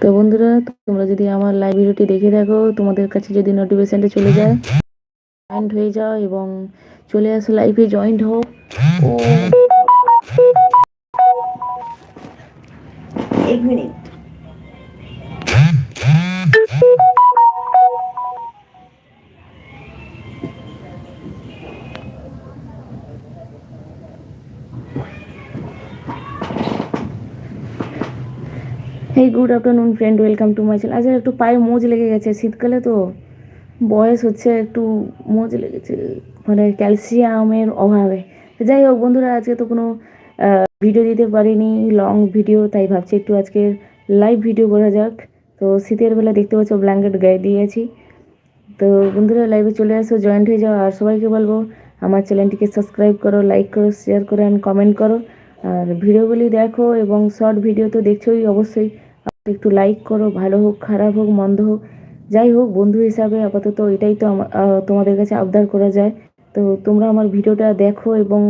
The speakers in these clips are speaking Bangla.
তো বন্ধুরা, তোমরা যদি আমার লাইভ ভিডিওটি দেখে থাকো, তোমাদের কাছে যদি নোটিফিকেশনটা চলে যায় জয়েন্ট হয়ে যাও এবং চলে আসো লাইভে জয়েন্ট হও। এক minute. Hey good afternoon friend welcome to my channel একটু পায়ে মোজ লেগে গেছে শীতকালে তো। বয়স হচ্ছে একটু মোজ লেগেছে মানে ক্যালসিয়ামের অভাবে। যাই হোক, বন্ধুরা, আজকে তো কোনো ভিডিও দিতে পারিনি লং ভিডিও তাই ভাবছি একটু আজকে লাইভ ভিডিও করা যাক। তো শীতের বেলা দেখতে পাচ্ছ ব্ল্যাঙ্কেট গায়ে দিয়েছি। তো বন্ধুরা লাইভে চলে আসো জয়েন্ট হয়ে যাও। আর সবাইকে বলব, আমার চ্যানেলটিকে সাবস্ক্রাইব করো লাইক করো শেয়ার করো অ্যান্ড কমেন্ট করো। আর ভিডিওগুলি দেখো, এবং শর্ট ভিডিও তো দেখছোই অবশ্যই। একটু লাইক করো, ভালো হোক, খারাপ হোক, মন্দ হোক, যাই হোক, বন্ধু হিসাবে আপাতত এটাই তো তোমাদের কাছে আবদার করা যায়। তো তোমরা আমার ভিডিওটা দেখো এবং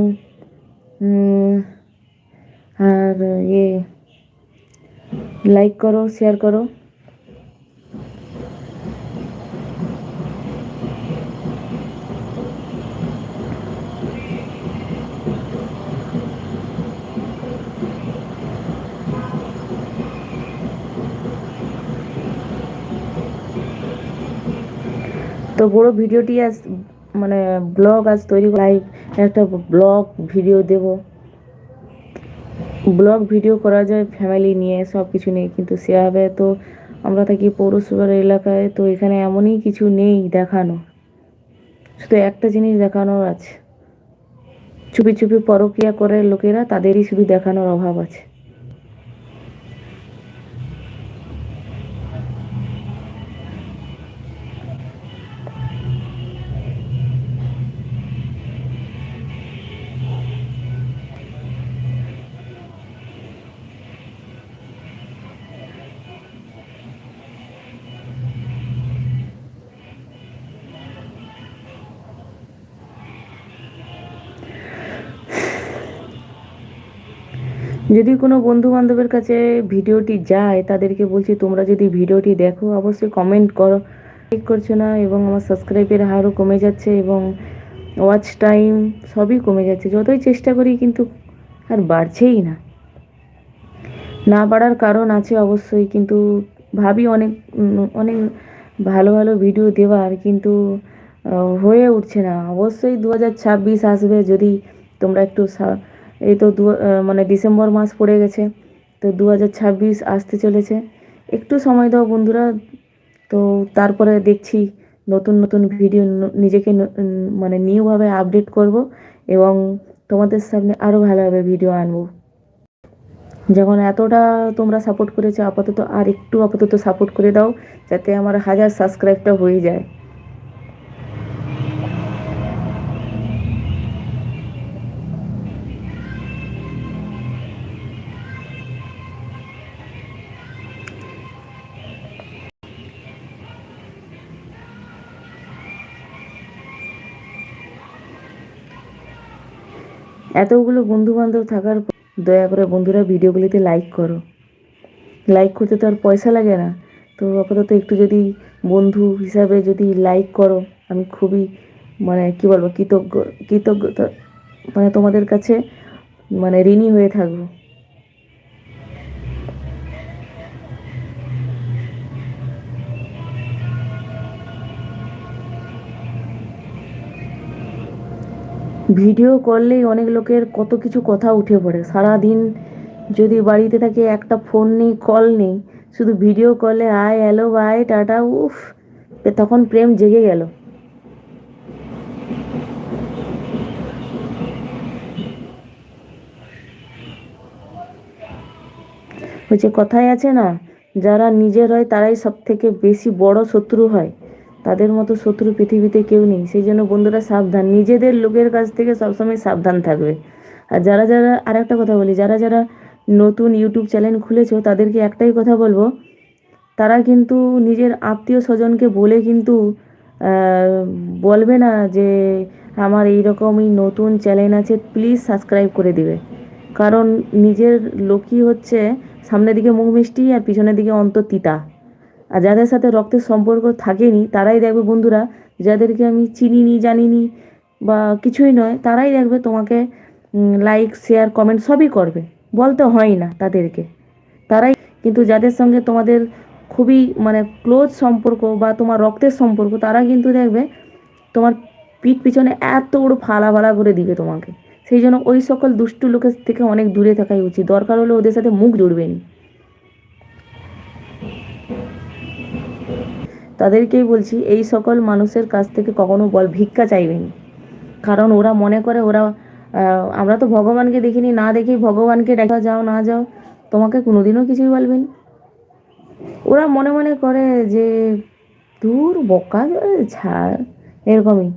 আর ইয়ে লাইক করো শেয়ার করো। তো বড় ভিডিওটি আজ মানে ব্লগ আজ তৈরি লাইভ একটা ব্লগ ভিডিও দেব। ব্লগ ভিডিও করা যায় ফ্যামিলি নিয়ে সব কিছু নিয়ে, কিন্তু সেভাবে তো আমরা থাকি পৌরসভার এলাকায়, তো এখানে এমনই কিছু নেই দেখানো। শুধু একটা জিনিস দেখানোর আছে। চুপি চুপি পরকিয়া করে লোকেরা, তাদেরই শুধু দেখানোর অভাব আছে। যদি কোনো বন্ধু বান্ধবের কাছে ভিডিওটি যায়, তাদেরকে বলছি তোমরা যদি ভিডিওটি দেখো, অবশ্যই কমেন্ট করো। লাইক করছ না এবং আমার সাবস্ক্রাইবের হারও কমে যাচ্ছে এবং ওয়াচ টাইম সবই কমে যাচ্ছে। যতই চেষ্টা করি কিন্তু আর বাড়ছেই না। না বাড়ার কারণ আছে অবশ্যই, কিন্তু ভাবি অনেক অনেক ভালো ভালো ভিডিও দেওয়ার, কিন্তু হয়ে উঠছে না। অবশ্যই দু হাজার ছাব্বিশ আসবে যদি তোমরা একটু এই তো দু মানে ডিসেম্বর মাস পড়ে গেছে, তো দু হাজার ছাব্বিশ আসতে চলেছে। একটু সময় দাও বন্ধুরা, তো তারপরে দেখছি নতুন নতুন ভিডিও নিজেকে মানে নিউভাবে আপডেট করব এবং তোমাদের সামনে আরও ভালোভাবে ভিডিও আনব। যখন এতটা তোমরা সাপোর্ট করেছ, আপাতত আর একটু আপাতত সাপোর্ট করে দাও, যাতে আমার হাজার সাবস্ক্রাইবটা হয়ে যায়। এতগুলো বন্ধু বান্ধব থাকার পর দয়া করে বন্ধুরা ভিডিওগুলিতে লাইক করো। লাইক করতে তো আর পয়সা লাগে না। তো আপাতত একটু যদি বন্ধু হিসাবে যদি লাইক করো, আমি খুবই মানে কি বলব, কৃতজ্ঞ, কৃতজ্ঞতা মানে তোমাদের কাছে মানে ঋণী হয়ে থাকব। ভিডিও করলেই অনেক লোকের কত কিছু কথা উঠে পড়ে। সারা দিন যদি বাড়িতে থাকে একটা ফোন নেই কল নেই, শুধু ভিডিও কলে আয় হ্যালো বাই টাটা, উফ তখন প্রেম জেগে গেল। হচ্ছে কথায় আছে না, যারা নিজের হয় তারাই সব থেকে বেশি বড় শত্রু হয়। তাদের মতো শত্রু পৃথিবীতে কেউ নেই। সেই জন্য বন্ধুরা সাবধান। নিজেদের লোকের কাছ থেকে সবসময় সাবধান থাকবে। আর যারা যারা আর একটা কথা বলি, যারা যারা নতুন ইউটিউব চ্যানেল খুলেছো, তাদেরকে একটাই কথা বলব, তারা কিন্তু নিজের আত্মীয় স্বজনকে বলে কিন্তু বলবে না যে আমার এই রকমই নতুন চ্যানেল আছে, প্লিজ সাবস্ক্রাইব করে দিবে। কারণ নিজের লোকই হচ্ছে সামনের দিকে মুখ মিষ্টি আর পিছনের দিকে অন্তর তিতা আর যাদের সাথে রক্তের সম্পর্ক থাকেনি, তারাই দেখবে বন্ধুরা, যাদেরকে আমি চিনিনি, জানিনি বা কিছুই নয়, তারাই দেখবে তোমাকে লাইক শেয়ার কমেন্ট সবই করবে। বলতে হয় না তাদেরকে। তারাই, কিন্তু যাদের সঙ্গে তোমাদের খুবই মানে ক্লোজ সম্পর্ক বা তোমার রক্তের সম্পর্ক, তারা কিন্তু দেখবে তোমার পিঠ পিছনে এত বড় ফালা ফালা করে দিবে তোমাকে। সেই জন্য ওই সকল দুষ্টু লোকের থেকে অনেক দূরে থাকাই উচিত। দরকার হলে ওদের সাথে মুখ জুড়বে তাদেরকেই বলছি, এই সকল মানুষের কাছ থেকে কখনো বল, ভিক্ষা চাইবেন। কারণ ওরা মনে করে ওরা আমরা তো ভগবানকে দেখিনি, না দেখি ভগবানকে দেখা যাও, না যাও, তোমাকে কোনোদিনও কিছুই বলবেন। ওরা মনে মনে করে যে, দূর বকা ছাড়। এরকমই।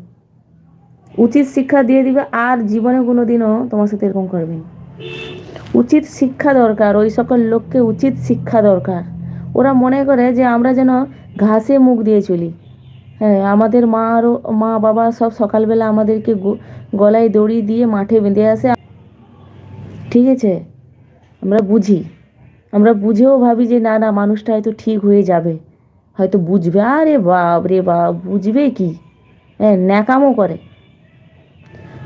উচিত শিক্ষা দিয়ে দিবে, আর জীবনে কোনো দিনও তোমার সাথে এরকম করবে না উচিত শিক্ষা দরকার, ওই সকল লোককে উচিত শিক্ষা দরকার। ওরা মনে করে যে, আমরা যেন ঘাসে মুখ দিয়ে চলি। হ্যাঁ আমাদের মা আরও মা বাবা সব সকালবেলা আমাদেরকে গলায় দড়ি দিয়ে মাঠে বেঁধে আসে। ঠিক আছে? আমরা বুঝি। আমরা বুঝেও ভাবি যে, না না, মানুষটা হয়তো ঠিক হয়ে যাবে। হয়তো বুঝবে। আরে বাপ রে বাপ, বুঝবে কি? হ্যাঁ ন্যাকামও করে।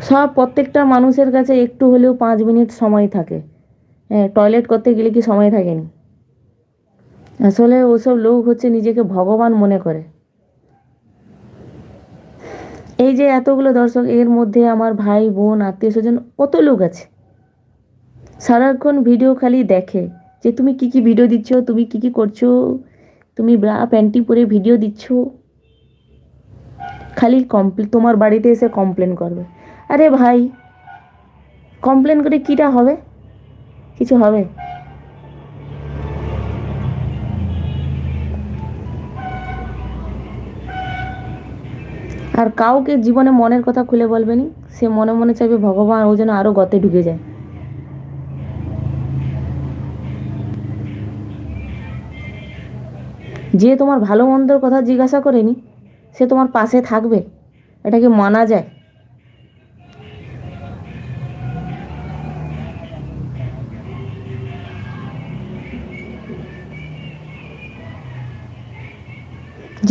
সব প্রত্যেকটা মানুষের কাছে একটু হলেও পাঁচ মিনিট সময় থাকে। হ্যাঁ টয়লেট করতে গেলে কি সময় থাকেনি? আসলে ওসব লোক হচ্ছে নিজেকে ভগবান মনে করে। এই যে এতগুলো দর্শক, এর মধ্যে আমার ভাই, বোন, আত্মীয় স্বজন, কত লোক আছে? সারাক্ষণ ভিডিও খালি দেখে যে তুমি কি কি ভিডিও দিচ্ছ, তুমি কি কি করছ, তুমি ব্রা প্যান্টি পরে ভিডিও দিচ্ছ। খালি কমপ্লে, তোমার বাড়িতে এসে কমপ্লেন করবে। আরে ভাই, কমপ্লেন করে কিটা হবে? কিছু হবে? আর কাউকে জীবনে মনের কথা খুলে বলবেনি, সে মনে মনে চাইবে ভগবান ও যেন আরও গতে ঢুকে যায়। যে তোমার ভালো মন্দর কথা জিজ্ঞাসা করেনি, সে তোমার পাশে থাকবে, এটা কি মানা যায়?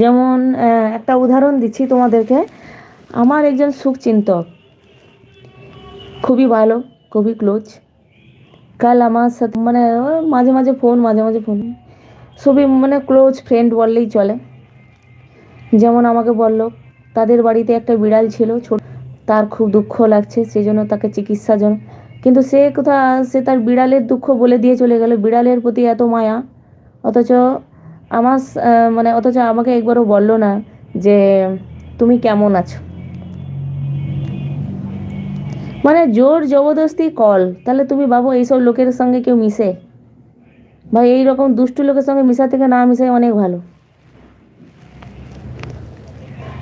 যেমন একটা উদাহরণ দিচ্ছি তোমাদেরকে। আমার একজন সুখচিন্তক। খুবই ভালো, খুবই ক্লোজ কাল আমার সাথে মানে মাঝে মাঝে ফোন মাঝে মাঝে ফোন সবই মানে ক্লোজ ফ্রেন্ড বললেই চলে। যেমন আমাকে বলল, তাদের বাড়িতে একটা বিড়াল ছিল, ছোট। তার খুব দুঃখ লাগছে সেই জন্য তাকে চিকিৎসার জন্য। কিন্তু সে কোথা সে তার বিড়ালের দুঃখ বলে দিয়ে চলে গেল। বিড়ালের প্রতি এত মায়া, অথচ আমার মানে অথচ আমাকে একবারও বলল না যে তুমি কেমন আছো। মানে জোর জবরদস্তি কল, তাহলে তুমি ভাবো এইসব লোকের সঙ্গে কেউ মিশে। ভাই এই রকম দুষ্টু লোকের সঙ্গে মিশা থেকে না মিশাই অনেক ভালো।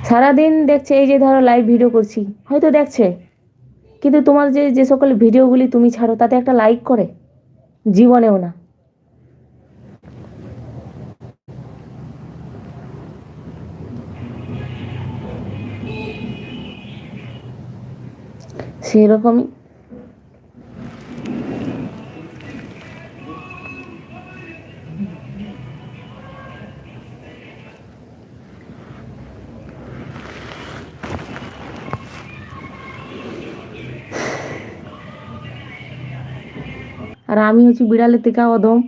সারাদিন দেখছে, এই যে ধরো লাইভ ভিডিও করছি, হয়তো দেখছে। কিন্তু তোমার যে যে সকল ভিডিওগুলি তুমি ছাড়ো, তাতে একটা লাইক করে, জীবনেও না। সেরকমই। আর আমি হচ্ছি বিড়ালের থেকে অদম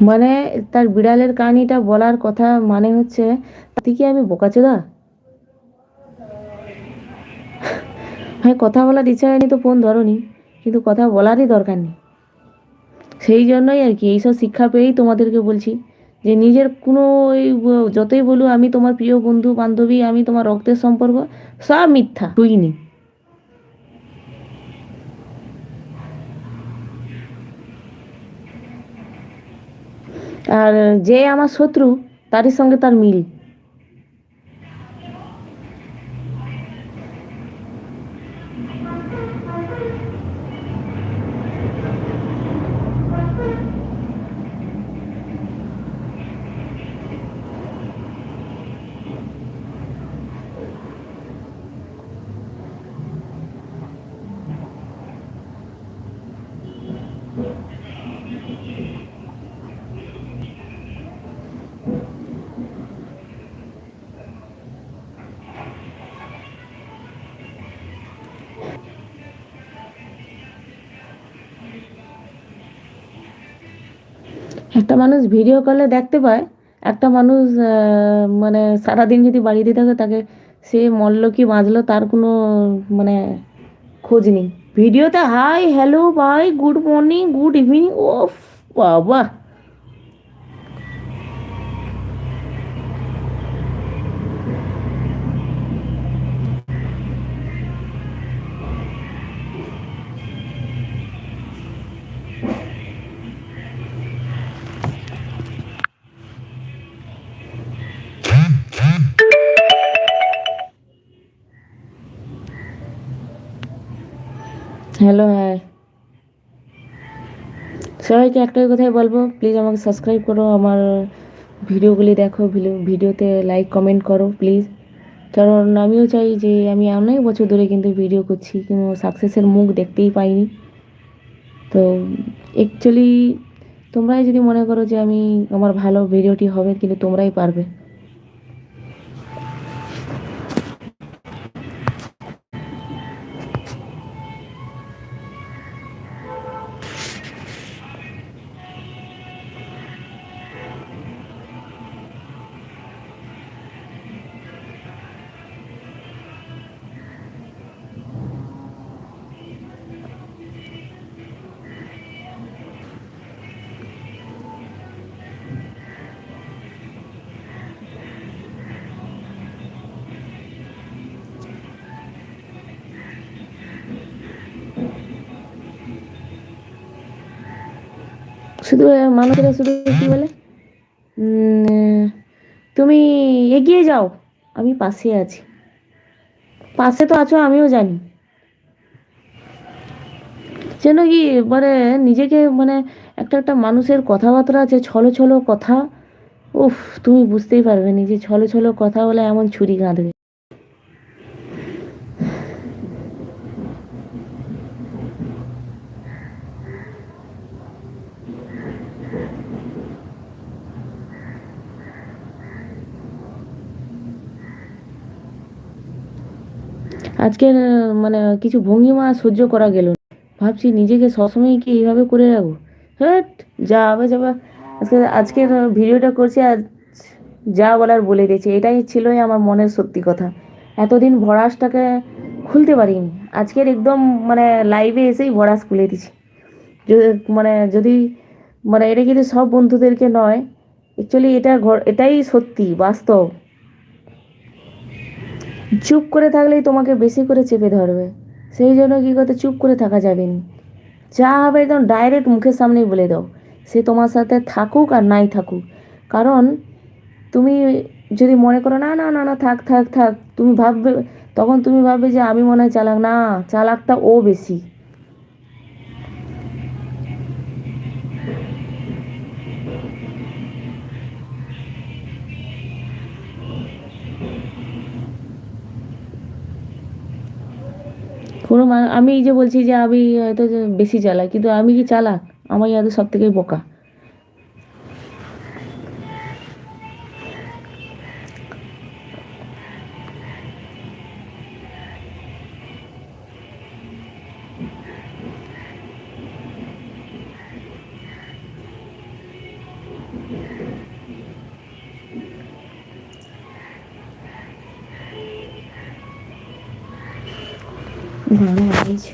মানে তার বিড়ালের কাহিনীটা বলার কথা মানে হচ্ছে, তুই কি আমি বোকাচোদা? হ্যাঁ কথা বলার ইচ্ছা হয়নি তো, ফোন ধরনি, কিন্তু কথা বলারই দরকার নেই। সেই জন্যই আর কি এইসব শিক্ষা পেয়েই তোমাদেরকে বলছি যে নিজের কোনো ওই যতই বলু আমি তোমার প্রিয় বন্ধু, বান্ধবী, আমি তোমার রক্তের সম্পর্ক, সব মিথ্যা তুইনি আর যে আমার শত্রু তারই সঙ্গে তার মিল। একটা মানুষ ভিডিও কলে দেখতে পায়, একটা মানুষ মানে সারাদিন যদি বাড়িতে থাকে, তাকে সে মল্ল কি বাঁচলো তার কোনো মানে খোঁজ নেই। ভিডিওতে hi hello bye good morning good evening ও বাবা। হ্যালো হ্যাঁ সবাইকে একটাই কথাই বলব প্লিজ আমাকে সাবস্ক্রাইব করো, আমার ভিডিওগুলি দেখো, ভিডিও- ভিডিওতে লাইক কমেন্ট করো প্লিজ কারণ আমিও চাই যে, আমি অনেক বছর ধরে কিন্তু ভিডিও করছি, কিন্তু সাকসেসের মুখ দেখতেই পাইনি। তো অ্যাকচুয়ালি তোমরাই যদি মনে করো যে আমি, আমার ভালো ভিডিওটি হবে, কিন্তু তোমরাই পারবে। শুধু মানুষেরা শুধু কি বলে? তুমি এগিয়ে যাও, আমি পাশে আছি। পাশে তো আছো, আমিও জানি। যেন কি মানে নিজেকে মানে একটা একটা মানুষের কথাবার্তা আছে, ছলো ছলো কথা, উফ, তুমি বুঝতেই পারবে না যে ছলো ছলো কথা বলে এমন ছুরি কাঁদবে। আজকের মানে কিছু ভঙ্গিমা সহ্য করা গেল ভাবছি নিজেকে সবসময় কি এইভাবে করে রাখব? হ্যাট যা হবে যাবে আজকে, আজকের ভিডিওটা করছি আর যা বলার বলে দিয়েছি। এটাই ছিলই আমার মনের সত্যি কথা। এতদিন ভরাসটাকে খুলতে পারিনি। আজকের একদম মানে লাইভে এসেই ভরাস খুলে দিছি মানে যদি মানে এটা কিন্তু সব বন্ধুদেরকে নয় অ্যাকচুয়ালি এটা এটাই সত্যি, বাস্তব। চুপ করে থাকলেই তোমাকে বেশি করে চেপে ধরবে। সেই জন্য কী করতে, চুপ করে থাকা যাবে না। যা হবে একদম ডাইরেক্ট মুখের সামনেই বলে দাও। সে তোমার সাথে থাকুক আর নাই থাকুক। কারণ তুমি যদি মনে করো, না না না না, থাক থাক থাক, তুমি ভাববে, তখন তুমি ভাববে যে আমি মনে হয় চালাক। না, চালাকটা ও বেশি। আমি এই যে বলছি যে আমি হয়তো বেশি চালাক কিন্তু আমি কি চালাক? আমি হয়তো সব থেকে বোকা। ভালো হয়েছে